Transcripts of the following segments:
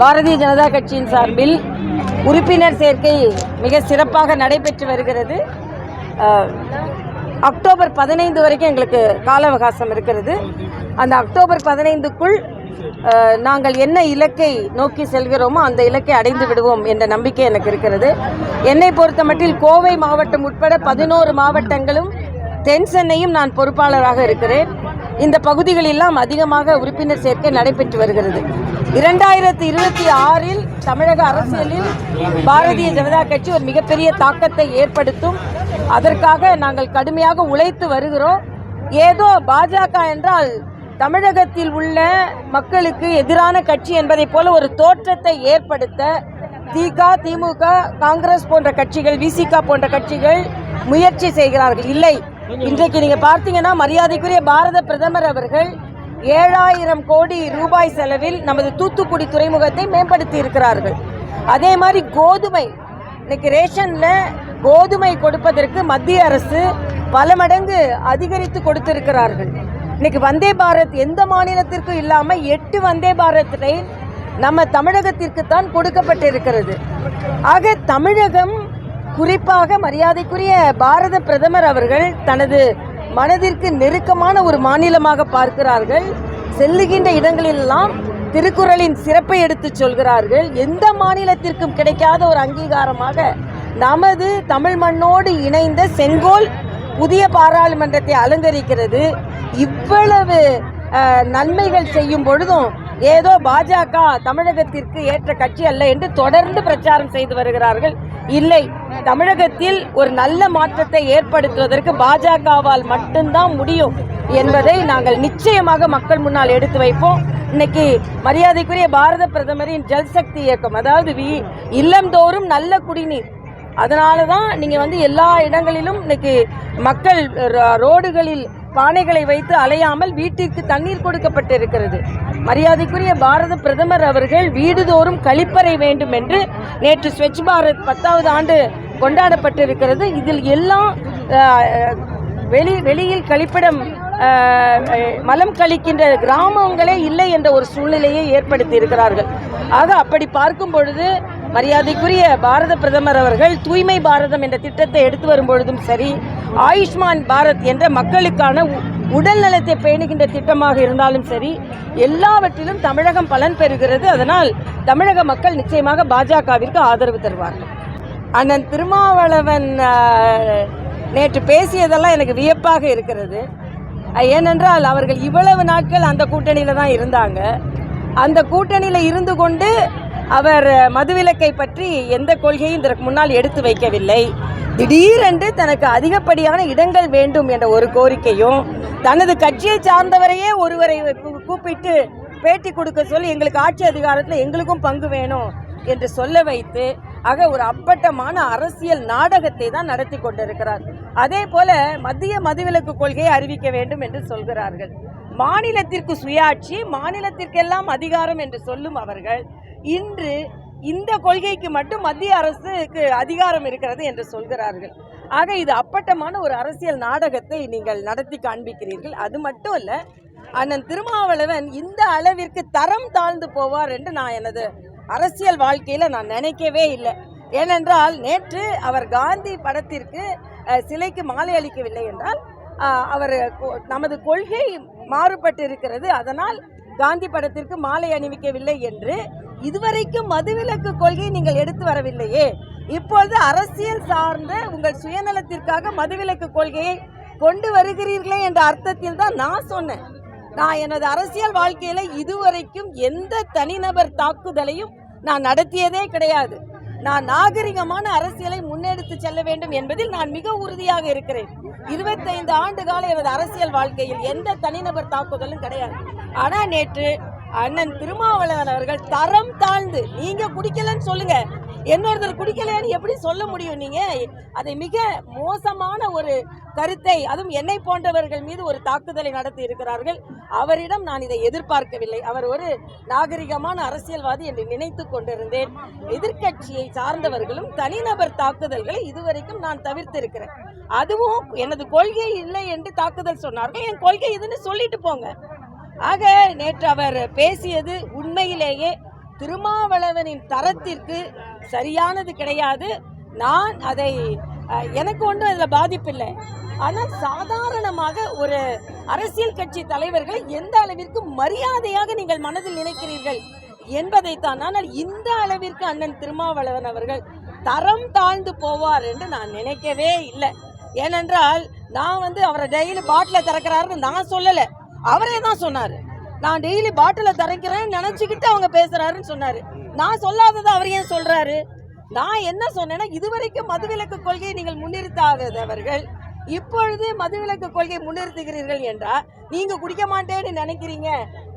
பாரதிய ஜனதா கட்சியின் சார்பில் உறுப்பினர் சேர்க்கை மிக சிறப்பாக நடைபெற்று வருகிறது. அக்டோபர் பதினைந்து வரைக்கும் எங்களுக்கு கால அவகாசம் இருக்கிறது. அந்த அக்டோபர் பதினைந்துக்குள் நாங்கள் என்ன இலக்கை நோக்கி செல்கிறோமோ அந்த இலக்கை அடைந்து விடுவோம் என்ற நம்பிக்கை எனக்கு இருக்கிறது. என்னை பொறுத்தமட்டில் கோவை மாவட்டம் உட்பட பதினோரு மாவட்டங்களும் தென் சென்னையும் நான் பொறுப்பாளராக இருக்கிறேன். இந்த பகுதிகளெல்லாம் அதிகமாக உறுப்பினர் சேர்க்கை நடைபெற்று வருகிறது. இரண்டாயிரத்தி இருபத்தி ஆறில் தமிழக அரசியலில் பாரதிய ஜனதா கட்சி ஒரு மிகப்பெரிய தாக்கத்தை ஏற்படுத்தும். அதற்காக நாங்கள் கடுமையாக உழைத்து வருகிறோம். ஏதோ பாஜக என்றால் தமிழகத்தில் உள்ள மக்களுக்கு எதிரான கட்சி என்பதைப் போல ஒரு தோற்றத்தை ஏற்படுத்த திக திமுக காங்கிரஸ் போன்ற கட்சிகள் விசிகா போன்ற கட்சிகள் முயற்சி செய்கிறார்கள். இல்லை இன்றைக்கு நீங்க பார்த்தீங்கன்னா மரியாதைக்குரிய பாரத பிரதமர் அவர்கள் ஏழாயிரம் கோடி ரூபாய் செலவில் நமது தூத்துக்குடி துறைமுகத்தை மேம்படுத்தி இருக்கிறார்கள். அதே மாதிரி கோதுமை இன்னைக்கு ரேஷன்ல கோதுமை கொடுப்பதற்கு மத்திய அரசு பல மடங்கு அதிகரித்து கொடுத்திருக்கிறார்கள். இன்னைக்கு வந்தே பாரத் எந்த மாநிலத்திற்கும் இல்லாம எட்டு வந்தே பாரத் ரயில் நம்ம தமிழகத்திற்கு தான் கொடுக்கப்பட்டிருக்கிறது. ஆக தமிழகம் குறிப்பாக மரியாதைக்குரிய பாரத பிரதமர் அவர்கள் தனது மனதிற்கு நெருக்கமான ஒரு மாநிலமாக பார்க்கிறார்கள். செல்லுகின்ற இடங்களிலெல்லாம் திருக்குறளின் சிறப்பை எடுத்துச் சொல்கிறார்கள். எந்த மாநிலத்திற்கும் கிடைக்காத ஒரு அங்கீகாரமாக நமது தமிழ் மண்ணோடு இணைந்த செங்கோல் புதிய பாராளுமன்றத்தை அலங்கரிக்கிறது. இவ்வளவு நன்மைகள் செய்யும் பொழுதும் ஏதோ பாஜக தமிழகத்திற்கு ஏற்ற கட்சி அல்ல என்று தொடர்ந்து பிரச்சாரம் செய்து வருகிறார்கள். இல்லை தமிழகத்தில் ஒரு நல்ல மாற்றத்தை ஏற்படுத்துவதற்கு பாஜகவால் மட்டும்தான் முடியும் என்பதை நாங்கள் நிச்சயமாக மக்கள் முன்னால் எடுத்து வைப்போம். இன்னைக்கு மரியாதைக்குரிய பாரத பிரதமரின் ஜல்சக்தி இயக்கம் அதாவது வி- இல்லந்தோறும் நல்ல குடிநீர். அதனால தான் நீங்கள் வந்து எல்லா இடங்களிலும் இன்னைக்கு மக்கள் ரோடுகளில் பானைகளை வைத்து அலையாமல் வீட்டிற்கு தண்ணீர் கொடுக்கப்பட்டிருக்கிறது. மரியாதைக்குரிய பாரத பிரதமர் அவர்கள் வீடுதோறும் கழிப்பறை வேண்டும் என்று நேற்று ஸ்வச் பாரத் பத்தாவது ஆண்டு கொண்டாடப்பட்டிருக்கிறது. இதில் எல்லாம் வெளி வெளியில் கழிப்பிடம் மலம் கழிக்கின்ற கிராமங்களே இல்லை என்ற ஒரு சூழ்நிலையை ஏற்படுத்தி இருக்கிறார்கள் ஆக அப்படி பார்க்கும் பொழுது மரியாதைக்குரிய பாரத பிரதமர் அவர்கள் தூய்மை பாரதம் என்ற திட்டத்தை எடுத்து வரும் பொழுதும் சரி ஆயுஷ்மான் பாரத் என்ற மக்களுக்கான உ- உடல் நலத்தை பேணுகின்ற திட்டமாக இருந்தாலும் சரி எல்லாவற்றிலும் தமிழகம் பலன் பெறுகிறது. அதனால் தமிழக மக்கள் நிச்சயமாக பாஜகவிற்கு ஆதரவு தருவார்கள். அண்ணன் திருமாவளவன் நேற்று பேசியதெல்லாம் எனக்கு வியப்பாக இருக்கிறது. ஏனென்றால் அவர்கள் இவ்வளவு நாட்கள் அந்த கூட்டணியில் தான் இருந்தாங்க. அந்த கூட்டணியில் இருந்து கொண்டு அவர் மதுவிலக்கை பற்றி எந்த கொள்கையும் இதற்கு முன்னால் எடுத்து வைக்கவில்லை. திடீரென்று தனக்கு அதிகப்படியான இடங்கள் வேண்டும் என்ற ஒரு கோரிக்கையும் தனது கட்சியை சார்ந்தவரையே ஒருவரை கூப்பிட்டு பேட்டி கொடுக்க சொல்லி எங்களுக்கு ஆட்சி அதிகாரத்தில் எங்களுக்கும் பங்கு வேணும் என்று சொல்ல வைத்து ஆக ஒரு அப்பட்டமான அரசியல் நாடகத்தை தான் நடத்தி கொண்டிருக்கிறார். அதே போல மத்திய மதுவிலக்கு கொள்கையை அறிவிக்க வேண்டும் என்று சொல்கிறார்கள். மாநிலத்திற்கு சுயாட்சி மாநிலத்திற்கெல்லாம் அதிகாரம் என்று சொல்லும் அவர்கள் இன்று இந்த கொள்கைக்கு மட்டும் மத்திய அரசுக்கு அதிகாரம் இருக்கிறது என்று சொல்கிறார்கள். ஆக இது அப்பட்டமான ஒரு அரசியல் நாடகத்தை நீங்கள் நடத்தி காண்பிக்கிறீர்கள். அது மட்டும் இல்ல அண்ணன் திருமாவளவன் இந்த அளவிற்கு தரம் தாழ்ந்து போவார் என்று நான் எனது அரசியல் வாழ்க்கையில் நான் நினைக்கவே இல்லை. ஏனென்றால் நேற்று அவர் காந்தி படத்திற்கு சிலைக்கு மாலை அளிக்கவில்லை என்றால் அவர் கொ- நமது கொள்கை மாறுபட்டு இருக்கிறது அதனால் காந்தி படத்திற்கு மாலை அணிவிக்கவில்லை என்று இதுவரைக்கும் மதுவிலக்கு கொள்கை நீங்கள் எடுத்து வரவில்லையே. இப்பொழுது அரசியல் சார்ந்த உங்கள் சுயநலத்திற்காக மதுவிலக்கு கொள்கையை கொண்டு வருகிறீர்களே என்ற அர்த்தத்தில் தான் நான் சொன்னேன். நான் எனது அரசியல் வாழ்க்கையில் இதுவரைக்கும் எந்த தனிநபர் தாக்குதலையும் நான் நடத்தியதே கிடையாது. நான் நாகரிகமான அரசியலை முன்னெடுத்து செல்ல வேண்டும் என்பதில் நான் மிக உறுதியாக இருக்கிறேன். இருபத்தைந்து ஆண்டு கால எனது அரசியல் வாழ்க்கையில் எந்த தனிநபர் தாக்குதலும் கிடையாது. ஆனால் நேற்று அண்ணன் திருமாவளவன் அவர்கள் தரம் தாழ்ந்து நீங்க குடிக்கலன்னு சொல்லுங்க. என்னொருத்தர் குடிக்கலன்னு எப்படி சொல்ல முடியும் நீங்க? அதை மிக மோசமான ஒரு கருத்தை அதுவும் என்னை போன்றவர்கள் மீது ஒரு தாக்குதலை நடத்தி இருக்கிறார்கள். அவரிடம் நான் இதை எதிர்பார்க்கவில்லை. அவர் ஒரு நாகரிகமான அரசியல்வாதி என்று நினைத்து கொண்டிருந்தேன். எதிர்க்கட்சியை சார்ந்தவர்களும் தனிநபர் தாக்குதல்களை இதுவரைக்கும் நான் தவிர்த்திருக்கிறேன். அதுவும் எனது கொள்கை இல்லை என்று தாக்குதல் சொன்னார்கள். என் கொள்கை இதுன்னு சொல்லிட்டு போங்க. ஆக நேற்று அவர் பேசியது உண்மையிலேயே திருமாவளவனின் தரத்திற்கு சரியானது கிடையாது. நான் அதை எனக்கு ஒன்றும் அதில் பாதிப்பில்லை ஆனால் சாதாரணமாக ஒரு அரசியல் கட்சி தலைவர்களை எந்த அளவிற்கு மரியாதையாக நீங்கள் மனதில் நினைக்கிறீர்கள் என்பதைத்தான். ஆனால் இந்த அளவிற்கு அண்ணன் திருமாவளவன் அவர்கள் தரம் தாழ்ந்து போவார் என்று நான் நினைக்கவே இல்லை. ஏனென்றால் நான் வந்து அவரை டெய்லி பாட்டில் திறக்கிறாருன்னு நான் சொல்லலை. அவரே தான் சொன்னார். நான் டெய்லி பாட்டில் திறக்கிறேன்னு நினச்சிக்கிட்டு அவங்க பேசுகிறாருன்னு சொன்னார். நான் சொல்லாததை அவர் ஏன் சொல்கிறாரு நான் என்ன சொன்னேன்னா இதுவரைக்கும் மதுவிலக்கு கொள்கையை நீங்கள் முன்னிறுத்தாதவர்கள் இப்பொழுது மதுவிலக்கு கொள்கை முன்னிறுத்துகிறீர்கள் என்றால் நீங்கள் குடிக்க மாட்டேன்னு நினைக்கிறீங்க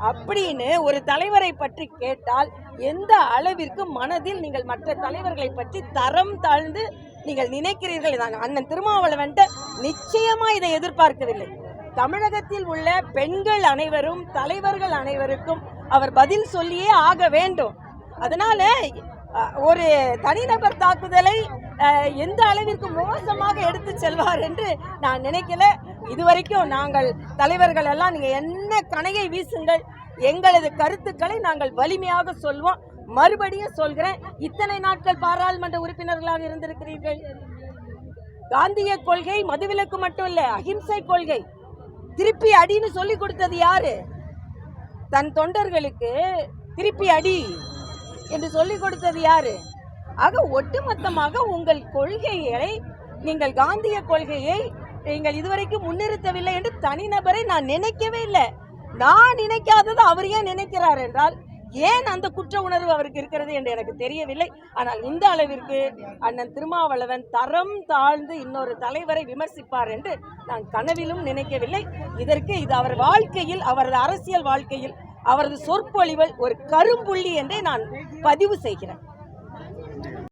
அப்படின்னு ஒரு தலைவரை பற்றி கேட்டால் எந்த அளவிற்கு மனதில் நீங்கள் மற்ற தலைவர்களை பற்றி தரம் தாழ்ந்து நீங்கள் நினைக்கிறீர்கள்? நாங்கள் அண்ணன் திருமாவளவன்ட்ட நிச்சயமா இதை எதிர்பார்க்கவில்லை. தமிழகத்தில் உள்ள பெண்கள் அனைவரும் தலைவர்கள் அனைவருக்கும் அவர் பதில் சொல்லியே ஆக வேண்டும். அதனால ஒரு தனிநபர் தாக்குதலை எந்த அளவிற்கு மோசமாக எடுத்து செல்வார் என்று நான் நினைக்கல. இதுவரைக்கும் நாங்கள் தலைவர்கள் எல்லாம் நீங்க என்ன கணையை வீசுங்கள் எங்களது கருத்துக்களை நாங்கள் வலிமையாக சொல்வோம். மறுபடியும் சொல்கிறேன் இத்தனை நாட்கள் பாராளுமன்ற உறுப்பினர்களாக இருந்திருக்கிறீர்கள்? காந்திய கொள்கை மதுவிலக்கு மட்டும் இல்லை அகிம்சை கொள்கை. திருப்பி அடின்னு சொல்லி கொடுத்தது யாரு? தன் தொண்டர்களுக்கு திருப்பி அடி என்று சொல்லி கொடுத்தது யாரு? ஆக ஒட்டுமொத்தமாக உங்கள் கொள்கைகளை நீங்கள் காந்திய கொள்கையை நீங்கள் இதுவரைக்கும் முன்னிறுத்தவில்லை என்று தனிநபரை நான் நினைக்கவே இல்லை. நான் நினைக்காதது அவர் ஏன் நினைக்கிறார் என்றால் ஏன் அந்த குற்ற உணர்வு அவருக்கு இருக்கிறது என்று எனக்கு தெரியவில்லை. ஆனால் இந்த அளவிற்கு அண்ணன் திருமாவளவன் தரம் தாழ்ந்து இன்னொரு தலைவரை விமர்சிப்பார் என்று நான் கனவிலும் நினைக்கவில்லை. இதற்கு இது அவர் வாழ்க்கையில் அவரது அரசியல் வாழ்க்கையில் அவரது சொற்பொழிவில் ஒரு கரும்புள்ளி என்றே நான் பதிவு செய்கிறேன்.